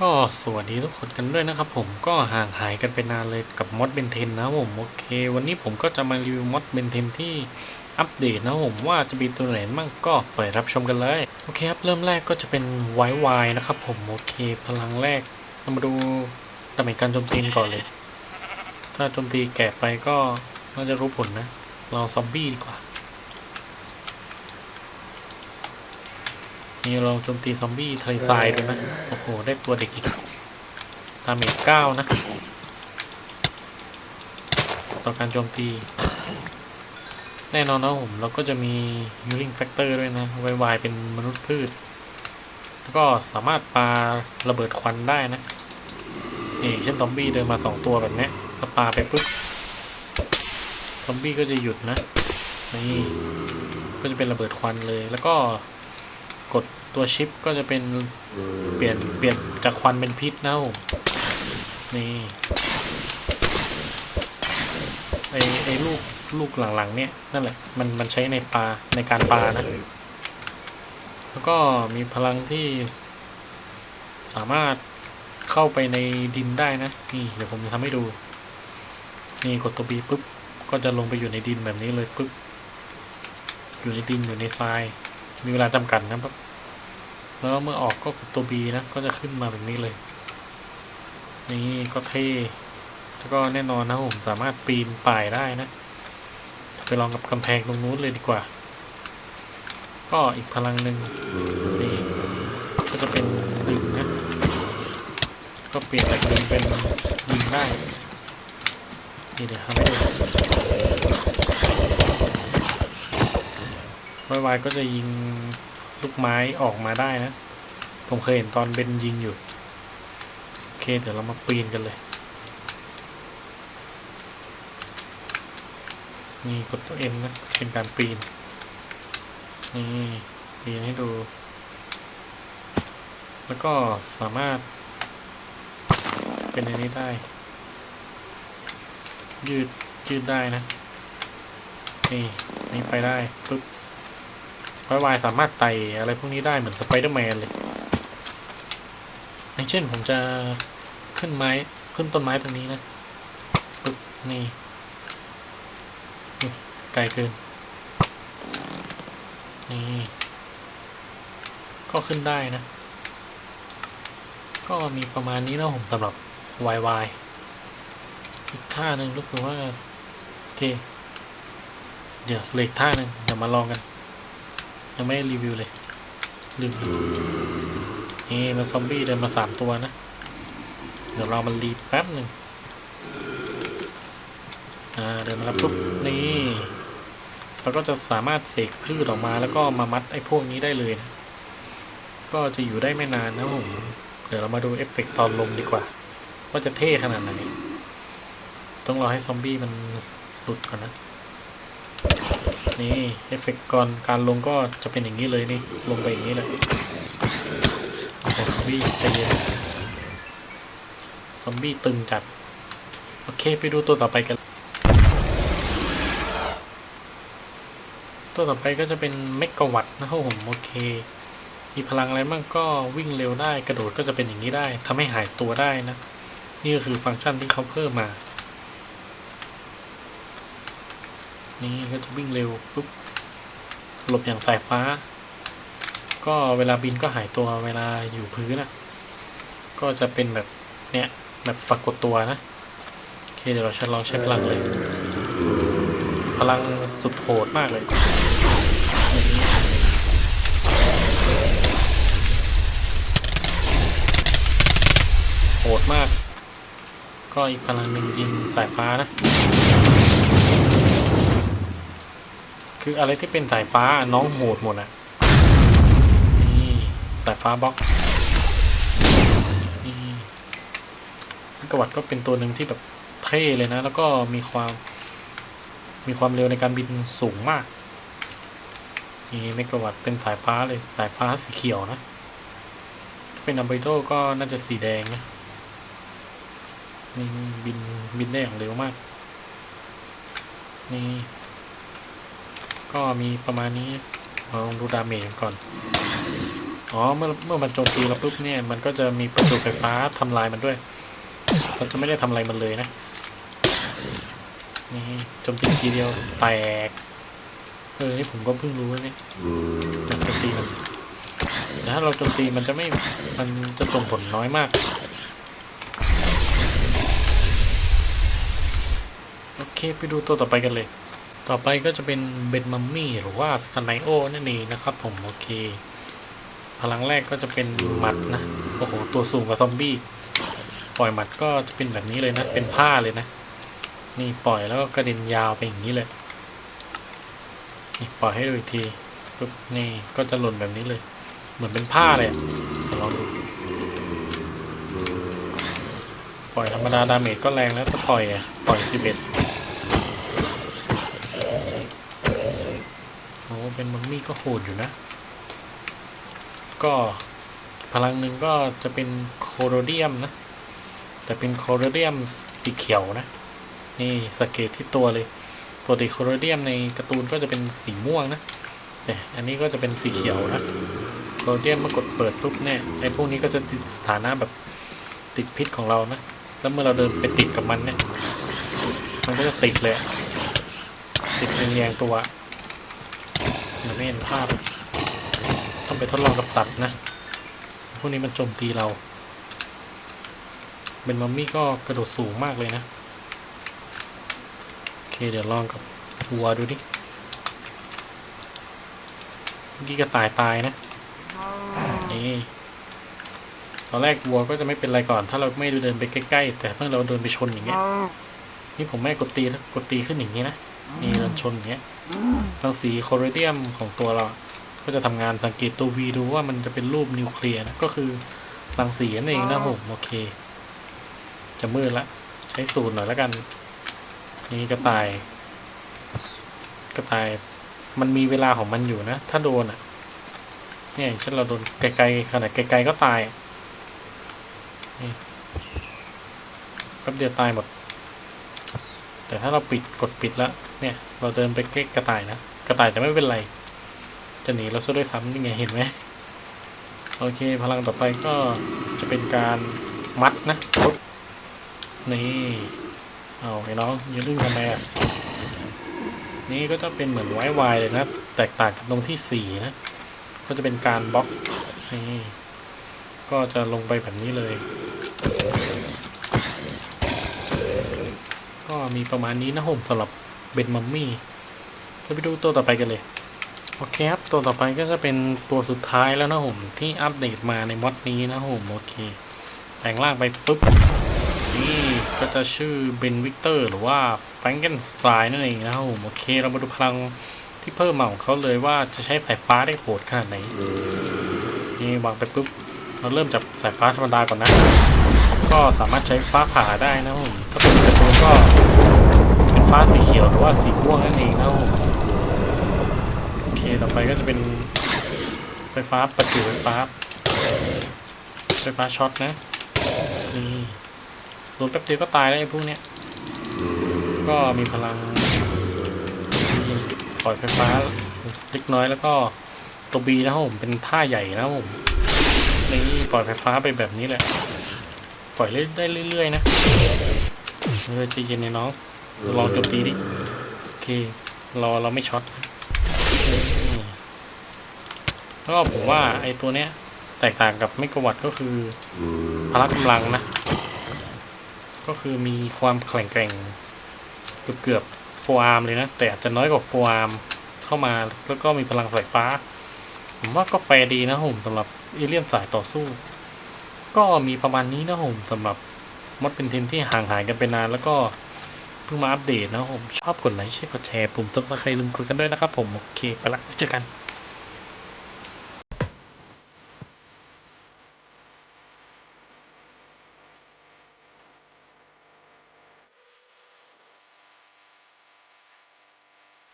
ก็สวัสดีทุกคนกันด้วยนะครับผมก็ห่างหายกันไปนานเลยกับมอดเบนเทนนะผมโอเค วันนี้ผมก็จะมารีวิวมอดเบนเทนที่อัปเดตนะผมว่าจะมีตัวไหนบ้างก็ไปรับชมกันเลยโอเคครับเริ่มแรกก็จะเป็นไวไวนะครับผมโอเคพลังแรกเรามาดูดาเมจการโจมตีก่อนเลย ถ้าโจมตีแก่ไปก็น่าจะรู้ผลนะ เราซอมบี้ดีกว่า นี่เราโจมตีซอมบี้ทะเลทรายด้วยนะ โอ้โห ได้ตัวเด็กอีกดาเมจเก้านะ ต่อการโจมตี แน่นอนนะผมเราก็จะมี healing factor ด้วยนะไววายเป็นมนุษย์พืช แล้วก็สามารถปาระเบิดควันได้นะ นี่เช่นซอมบี้เดินมาสองตัวแบบเนี้ยถ้าปาไปปุ๊บ ซอมบี้ก็จะหยุดนะ นี่ ก็จะเป็นระเบิดควันเลย แล้วก็ กดตัวชิปก็จะเป็นเปลี่ยนเปลี่ยนจากควันเป็นพิษนะผมนี่ไอไอลูกลูกหลังๆ เนี่ยนั่นแหละมันมันใช้ในปลาในการปลานะ แล้วก็มีพลังที่สามารถเข้าไปในดินได้นะนี่เดี๋ยวผมจะทำให้ดู นี่กดตัวบีปุ๊บก็จะลงไปอยู่ในดินแบบนี้เลยปุ๊บอยู่ในดินอยู่ในทราย มีเวลาจำกัดนะครับ แล้วเมื่อออกก็กดตัว B นะ ก็จะขึ้นมาแบบนี้เลย นี่ก็เท่แล้วก็แน่นอนนะผมสามารถปีนป่ายได้นะ ไปลองกับกำแพงตรงนู้นเลยดีกว่า ก็อีกพลังหนึ่งนี่ก็จะเป็นดิงนะ ก็เปลี่ยนจากดิงเป็นยิงได้ นี่เดี๋ยวทำให้ดู วายก็จะยิงลูกไม้ออกมาได้นะ ผมเคยเห็นตอนเบนยิงอยู่ โอเค เดี๋ยวเรามาปีนกันเลย นี่กดตัวเอ็นนะ เป็นการปีน นี่ ปีนให้ดู แล้วก็สามารถ เป็นอันนี้ได้ ยืด ยืดได้นะ นี่ นี่ไปได้ ปึ๊บ วายวายสามารถไต่อะไรพวกนี้ได้เหมือนสไปเดอร์แมนเลย อย่างเช่นผมจะขึ้นไม้ขึ้นต้นไม้ตรงนี้นะปึ๊บนี่ไกลเกินนี่ ก็ขึ้นได้นะ ก็มีประมาณนี้นะผมสำหรับ YY อีกท่าหนึ่งรู้สึกว่า โอเค เดี๋ยวเหล็กท่าหนึ่งเดี๋ยวมาลองกัน ยังไม่รีวิวเลยลืมนี่มาซอมบี้เดินมาสามตัวนะ เดี๋ยวเรามันรีแป๊บหนึ่งอ่าเดินมาแล้วปุ๊บนี่เราก็จะสามารถเสกพืชออกมาแล้วก็มามัดไอ้พวกนี้ได้เลยนะก็จะอยู่ได้ไม่นานนะผมเดี๋ยวเรามาดูเอฟเฟกต์ตอนลงดีกว่า ว่าจะเท่ขนาดไหน ต้องรอให้ซอมบี้มันหลุดก่อนนะ นี่เอฟเฟกต์ก่อนการลงก็จะเป็นอย่างนี้เลยนี่ลงไปอย่างนี้เลยโอ้ซอมบี้ใจเย็นซอมบี้ตึงจัด โอเคไปดูตัวต่อไปกัน ตัวต่อไปก็จะเป็นเมกะวัตนะครับผมโอเค มีพลังอะไรบ้างก็วิ่งเร็วได้กระโดดก็จะเป็นอย่างนี้ได้ทำให้หายตัวได้นะ นี่ก็คือฟังก์ชันที่เขาเพิ่มมา นี่ก็จะวิ่งเร็วปุ๊บหลบอย่างสายฟ้า ก็เวลาบินก็หายตัวเวลาอยู่พื้นนะก็จะเป็นแบบเนี้ยแบบปรากฏตัวนะโอเคเดี๋ยวเราจลองใช้พลังเลย พลังสุดโหดมากเลยโหดมาก ก็อีกพลังหนึ่งยิงสายฟ้านะ คืออะไรที่เป็นสายฟ้าน้องโหดหมดอะนี่สายฟ้าบล็อกนี่กวัดก็เป็นตัวหนึ่งที่แบบเท่เลยนะ แล้วก็มีความมีความเร็วในการบินสูงมากนี่เมกะวัตเป็นสายฟ้าเลยสายฟ้าสีเขียวนะ ถ้าเป็นอัมเบโดก็น่าจะสีแดงนะนี่บินบินได้อย่างเร็วมาก นี่ ก็มีประมาณนี้ลองดูดาเมจก่อน อ๋อ เมื่อเมื่อมันโจมตีเราปุ๊บเนี่ย มันก็จะมีประจุไฟฟ้าทำลายมันด้วย เราจะไม่ได้ทำอะไรมันเลยนะ นี่โจมตีทีเดียวแตก เออ นี่ผมก็เพิ่งรู้นี่โจมตีมันถ้าเราโจมตีมันจะไม่ มันจะส่งผลน้อยมาก โอเค ไปดูตัวต่อไปกันเลย ต่อไปก็จะเป็นเบนมัมมี่หรือว่าสไนโอนั่นเองนะครับผมโอเค พลังแรกก็จะเป็นหมัดนะ โอ้โห ตัวสูงกว่าซอมบี้ ปล่อยหมัดก็จะเป็นแบบนี้เลยนะ เป็นผ้าเลยนะ นี่ปล่อยแล้วก็กระเด็นยาวไปอย่างนี้เลย นี่ปล่อยให้ดูอีกทีปุ๊บนี่ก็จะหล่นแบบนี้เลย เหมือนเป็นผ้าเลยลองดูปล่อยธรรมดาดาเมจก็แรงแล้วถ้าปล่อยอะปล่อยสิบเอ็ด เป็นมัมมี่ก็โหดอยู่นะ ก็พลังหนึ่งก็จะเป็นโคโรเดียมนะ แต่เป็นโคโรเดียมสีเขียวนะ นี่สงเกตที่ตัวเลยปกติโคโรเดียมในการ์ตูนก็จะเป็นสีม่วงนะแต่อันนี้ก็จะเป็นสีเขียวนะโคโรเดียมเมื่อกดเปิดปุ๊บเนี่ยไอ้พวกนี้ก็จะติดสถานะแบบติดพิษของเรานะ แล้วเมื่อเราเดินไปติดกับมันเนี่ย มันก็จะติดเลย ติดเป็นแยงตัว เดี๋ยวไม่เห็นภาพต้องไปทดลองกับสัตว์นะ พวกนี้มันโจมตีเรา เป็นมัมมี่ก็กระโดดสูงมากเลยนะ โอเคเดี๋ยวลองกับวัวดูดิเมื่กี้กระต่ายตายนะนี่ตอนแรกวัวก็จะไม่เป็นไรก่อน ถ้าเราไม่เดินไปใกล้ๆ แต่เมื่อเราเดินไปชนอย่างเงี้ย นี่ผมไม่กดตีกดตีขึ้นอย่างนี้นะ นี่เดินชนอย่างเงี้ยรังสีโครเดียมของตัวเรา ก็จะทำงานสังเกตตัว V ดูว่ามันจะเป็นรูปนิวเคลียร์นะก็คือรังสีนั่นเองนะผมโอเค จะมืดละ ใช้สูตรหน่อยแล้วกัน นี่กระต่าย กระต่าย มันมีเวลาของมันอยู่นะ ถ้าโดนอะ เนี่ยเช่นเราโดนไกลๆขนาดไกลๆก็ตายนี่แป๊บเดียวตายหมด แต่ถ้าเราปิดกดปิดแล้วเนี่ย เราเดินไปใกล้กระต่ายนะ กระต่ายจะไม่เป็นไร จะหนีเราซะด้วยซ้ำนี่ไงเห็นไหมโอเค พลังต่อไปก็จะเป็นการมัดนะ นี่ เอาไอ้น้องอยืนอึ้งทำไมอะ นี่ก็จะเป็นเหมือนไว้วายเลยนะ แตกต่างกันตรงที่สีนะ ก็จะเป็นการบล็อก นี่ ก็จะลงไปแบบนี้เลย ก็มีประมาณนี้นะผมสำหรับเบนมัมมี่เราไปดูตัวต่อไปกันเลยโอเคครับตัวต่อไปก็จะเป็นตัวสุดท้ายแล้วนะผมที่อัปเดตมาในมอดนี้นะผมโอเคแปลงร่างไปปุ๊บนี่ก็จะชื่อเบนวิกเตอร์หรือว่าแฟรงเกนสไตน์นั่นเองนะผมโอเค เรามาดูพลังที่เพิ่มมาของเขาเลยว่าจะใช้สายฟ้าได้โหดขนาดไหนนี่วางไปปุ๊บเราเริ่มจากสายฟ้าธรรมดาก่อนนะ ก็สามารถใช้ฟ้าผ่าได้นะผมถ้าเป็นกร์ตูนก็เป็นฟ้าสีเขียวหรือว่าสีม่วงนั่นเองนะผมโอเคต่อไปก็จะเป็นไฟฟ้าประจุไฟฟ้าไฟฟ้าช็อตนะนี่โดนแป๊บเดียวก็ตายแล้วไอ้พวกเนี้ยก็มีพลังปล่อยไฟฟ้าเล็กน้อยแล้วก็ตัวบีนะครับผมเป็นท่าใหญ่นะครับผมนี่ปล่อยไฟฟ้าไปแบบนี้แหละ ล่อยเรื่อยได้เรื่อยๆนะเออใจเย็นๆน้องลองโจมตีดิโอเคราเราไม่ช็อตแล้วก็ผมว่าไอ้ตัวเนี้ย แตกต่างกับไม่กวัดก็คือพละกำลังนะ ก็คือมีความแข็งแกร่งเกือบเกือบโฟอาร์มเลยนะ แต่อาจจะน้อยกว่าโฟอาร์มเข้ามาแล้วก็มีพลังสายฟ้า ผมว่าก็แฟร์ดีนะผมสำหรับเอเลี่ยนสายต่อสู้ ก็มีประมาณนี้นะผมสำหรับมดเป็นทีมที่ห่างหายกันไปนาน แล้วก็เพิ่งมาอัปเดตนะผมชอบกดไลค์ช่กดแชร์ปุ่มซับสไครลืมกดกันด้วยนะครับผม โอเค ไปละเจอกัน